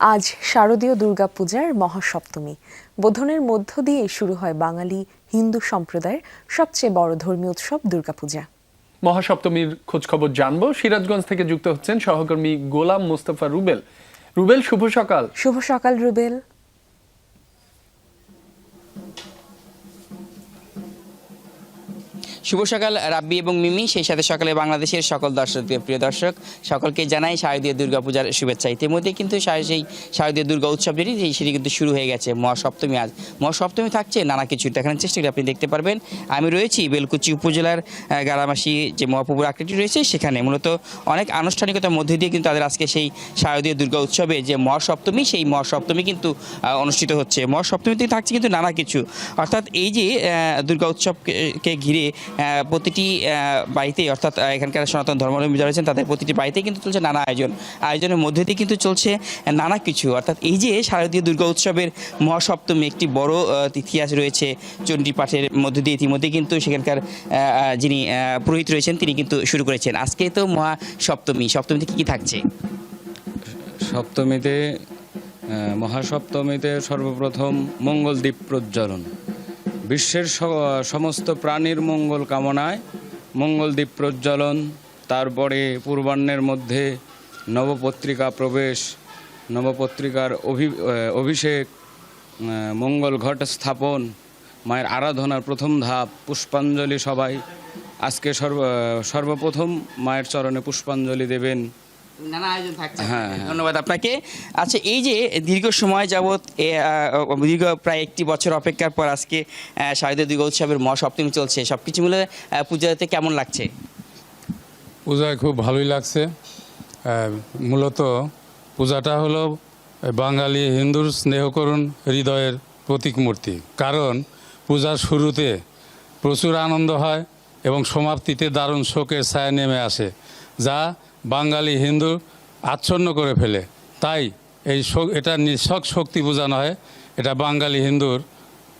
আজ শারদীয় দুর্গাপূজার মহাসপ্তমী। বোধনের মধ্য দিয়ে শুরু হয় বাঙালি হিন্দু সম্প্রদায়ের সবচেয়ে বড় ধর্মীয় উৎসব দুর্গাপূজা। মহাসপ্তমীর খোঁজখবর জানব। সিরাজগঞ্জ থেকে যুক্ত হচ্ছেন সহকর্মী গোলাম মোস্তফা রুবেল। রুবেল শুভ সকাল। শুভ সকাল রুবেল। শুভ সকাল রাব্বি এবং মিমি। সেই সাথে সকালে বাংলাদেশের সকল দর্শক প্রিয় দর্শক সকলকে জানাই শারদীয় দুর্গাপূজার শুভেচ্ছা। ইতিমধ্যে কিন্তু সেই শারদীয় দুর্গা উৎসব যেটি সেটি কিন্তু শুরু হয়ে গেছে। মহাসপ্তমী আজ। মহাসপ্তমী থাকছে নানা কিছু দেখানোর চেষ্টা করি আপনি দেখতে পারবেন। আমি রয়েছি বেলকুচি উপজেলার আহ, গারামাসি যে মহাপুকুর আকৃতি রয়েছে সেখানে। মূলত অনেক আনুষ্ঠানিকতার মধ্যে দিয়ে কিন্তু তাদের আজকে সেই শারদীয় দুর্গা উৎসবে যে মহাসপ্তমী সেই মহাসপ্তমী কিন্তু অনুষ্ঠিত হচ্ছে। মহাসপ্তমীতে থাকছে কিন্তু নানা কিছু। অর্থাৎ এই যে দুর্গা উৎসবকে ঘিরে প্রতিটি বাড়িতেই অর্থাৎ এখানকার সনাতন ধর্মাবলম্বী যারা রয়েছেন, তাদের প্রতিটি বাড়িতেই কিন্তু চলছে নানা আয়োজন। আয়োজনের মধ্যে দিয়ে কিন্তু চলছে নানা কিছু। অর্থাৎ এই যে শারদীয় দুর্গা উৎসবের মহাসপ্তমী একটি বড় ইতিহাস রয়েছে চণ্ডী পাঠের মধ্যে দিয়ে ইতিমধ্যে কিন্তু সেখানকার যিনি পুরোহিত রয়েছেন, তিনি কিন্তু শুরু করেছেন। আজকে তো মহাসপ্তমী। সপ্তমীতে কী কী থাকছে? সপ্তমীতে মহাসপ্তমীতে সর্বপ্রথম মঙ্গলদ্বীপ প্রজ্বলন। বিশ্বের সমস্ত প্রাণীর মঙ্গল কামনায় মঙ্গলদ্বীপ প্রজ্বলন, তারপরে পূর্বাহ্নের মধ্যে নবপত্রিকা প্রবেশ, নবপত্রিকার অভি অভিষেক মঙ্গল ঘট স্থাপন, মায়ের আরাধনার প্রথম ধাপ, পুষ্পাঞ্জলি সবাই আজকে সর্ব সর্বপ্রথম মায়ের চরণে পুষ্পাঞ্জলি দেবেন। নানা আয়োজন থাকছে। হ্যাঁ, হ্যাঁ। ধন্যবাদ আপনাকে। আচ্ছা এই যে দীর্ঘ সময় যাবৎ এ, দীর্ঘ প্রায় একটি বছর অপেক্ষার পর আজকে শারদীয় দুর্গা উৎসবের মহাসপ্তমী চলছে। সব কিছু মিলে পূজাতে কেমন লাগছে? পূজায় খুব ভালোই লাগছে। মূলত পূজাটা হলো বাঙালি হিন্দুর স্নেহ করুন হৃদয়ের প্রতীক মূর্তি। কারণ পূজার শুরুতে প্রচুর আনন্দ হয় এবং সমাপ্তিতে দারুণ শোকের ছায়া নেমে আসে যা বাঙালি হিন্দু আচ্ছন্ন করে ফেলে। তাই এই এটা নিঃশক শক্তি পূজা নয় এটা বাঙালি হিন্দুর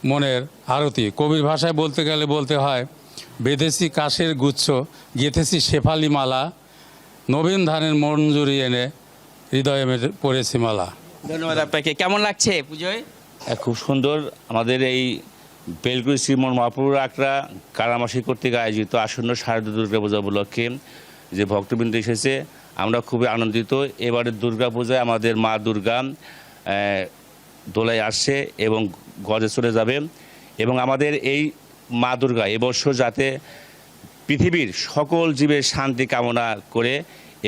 মনের আরতি। কবির ভাষায় বলতে গেলে বলতে হয় বেঁধেছি কাশের গুচ্ছ গেঁথেছি শেফালি মালা নবীন ধানের মঞ্জুরি এনে হৃদয়ে মেটে- পড়েছি মালা। ধন্যবাদ আপনাকে। কেমন লাগছে পুজোয়? খুব সুন্দর। আমাদের এই বেলগুড়ি শ্রীমন মহাপুর আকরা কারামাসি কর্তৃক আয়োজিত আসন্ন শারদীয় দুর্গা পূজা উপলক্ষে যে ভক্তবৃন্দ এসেছে আমরা খুবই আনন্দিত। এবারের দুর্গা পূজায় আমাদের মা দুর্গা দোলায় আসছে এবং গজে চলে যাবে। এবং আমাদের এই মা দুর্গা এবছর যাতে পৃথিবীর সকল জীবের শান্তি কামনা করে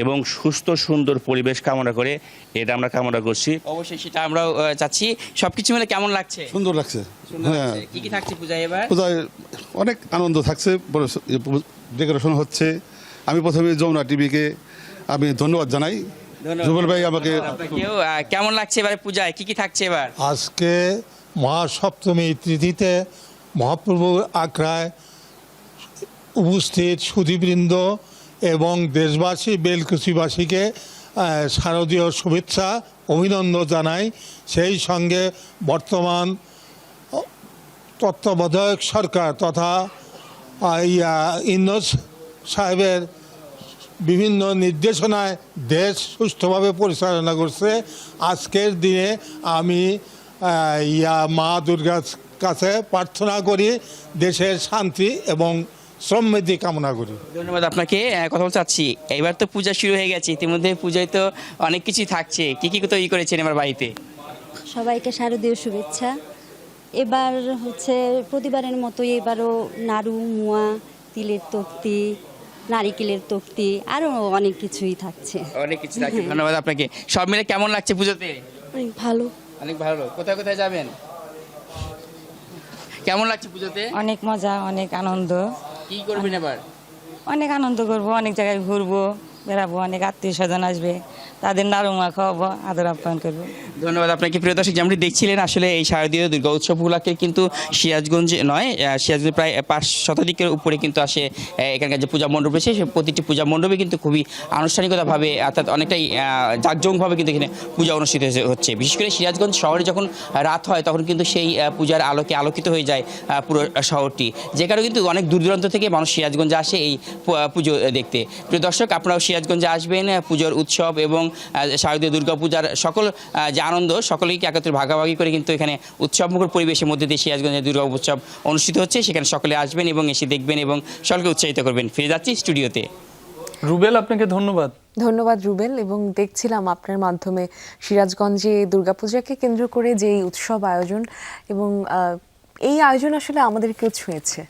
এবং সুস্থ সুন্দর পরিবেশ কামনা করে এটা আমরা কামনা করছি। অবশ্যই সেটা আমরাও আহ, চাচ্ছি। সবকিছু মিলে কেমন লাগছে? সুন্দর লাগছে। হ্যাঁ লাগছে। কি কি থাকছে পূজায় এবার? পূজায় অনেক আনন্দ থাকছে ডেকোরেশন হচ্ছে। আমি প্রথমে যমুনা টিভিকে আমি ধন্যবাদ জানাই। জুবেল ভাই আমাকে কেমন লাগছে এবারে পূজায়? কি কি থাকছে এবার? আজকে মহাসপ্তমী তিথিতে মহাপ্রভু আখড়ায় উপস্থিত সুধীবৃন্দ এবং দেশবাসী বেলকুচিবাসীকে শারদীয় শুভেচ্ছা অভিনন্দন জানাই। সেই সঙ্গে বর্তমান তত্ত্বাবধায়ক সরকার তথা ইয়া ইন্নস সাহেবের বিভিন্ন নির্দেশনায় দেশ সুষ্ঠুভাবে পরিচালনা করছে। আজকের দিনে আমি ইয়া মা দুর্গার কাছে প্রার্থনা করি দেশের শান্তি এবং সমৃদ্ধি কামনা করি। ধন্যবাদ আপনাকে। কথা বলতে চাচ্ছি। এবার তো পূজা শুরু হয়ে গেছে। ইতিমধ্যে পূজায় তো অনেক কিছুই থাকছে। কি কি তৈরি করেছেন আমার বাড়িতে? সবাইকে শারদীয় শুভেচ্ছা। এবার হচ্ছে প্রতিবারের মতোই এবারও নাড়ু মুয়া তিলের তক্তি নারিকেলের তক্তি আরও অনেক কিছুই থাকছে। অনেক কিছু থাকছে ধন্যবাদ আপনাকে। সব মিলে কেমন লাগছে পুজোতে? অনেক ভালো। অনেক ভালো। কোথায় কোথায় যাবেন? কেমন লাগছে পুজোতে? অনেক মজা অনেক আনন্দ। কি করবেন এবার? অনেক আনন্দ করব অনেক জায়গায় ঘুরবো বেড়াবো অনেক আত্মীয় স্বজন আসবে। তাদের নাড়ুমা খাওয়াবো, আদর আপ্যায়ন করব। ধন্যবাদ আপনাকে। প্রিয় দর্শক, যেমনটি দেখছিলেন, আসলে এই শারদীয় দুর্গা উৎসব কিন্তু সিরাজগঞ্জ নয় সিরাজগঞ্জ প্রায় পাঁচ শতাধিকের উপরে কিন্তু আসে এখানকার যে পূজা মণ্ডপ রয়েছে, সে প্রতিটি পূজা মণ্ডপে কিন্তু খুবই আনুষ্ঠানিকতাভাবে, অর্থাৎ অনেকটাই জাঁকজমকভাবে কিন্তু এখানে পূজা অনুষ্ঠিত হচ্ছে। বিশেষ করে সিরাজগঞ্জ শহরে যখন রাত হয়, তখন কিন্তু সেই পূজার আলোকে আলোকিত হয়ে যায় পুরো শহরটি। যে কারণে কিন্তু অনেক দূর দূরান্ত থেকে মানুষ সিরাজগঞ্জে আসে এই পুজো দেখতে। প্রিয় দর্শক, আপনারাও সিরাজগঞ্জে আসবেন পুজোর উৎসব এবং শারদীয় দুর্গাপূজার সকল যে আনন্দ সকলেই একত্রে ভাগাভাগি করে কিন্তু এখানে উৎসবমুখর পরিবেশের মধ্যে দিয়ে সিরাজগঞ্জে দুর্গা উৎসব অনুষ্ঠিত হচ্ছে। সেখানে সকলে আসবেন এবং এসে দেখবেন এবং সকলকে উৎসাহিত করবেন। ফিরে যাচ্ছি স্টুডিওতে। রুবেল আপনাকে ধন্যবাদ। ধন্যবাদ রুবেল এবং দেখছিলাম আপনার মাধ্যমে সিরাজগঞ্জে দুর্গাপূজাকে কেন্দ্র করে যে উৎসব আয়োজন এবং এই আয়োজন আসলে আমাদেরকেও ছুঁয়েছে।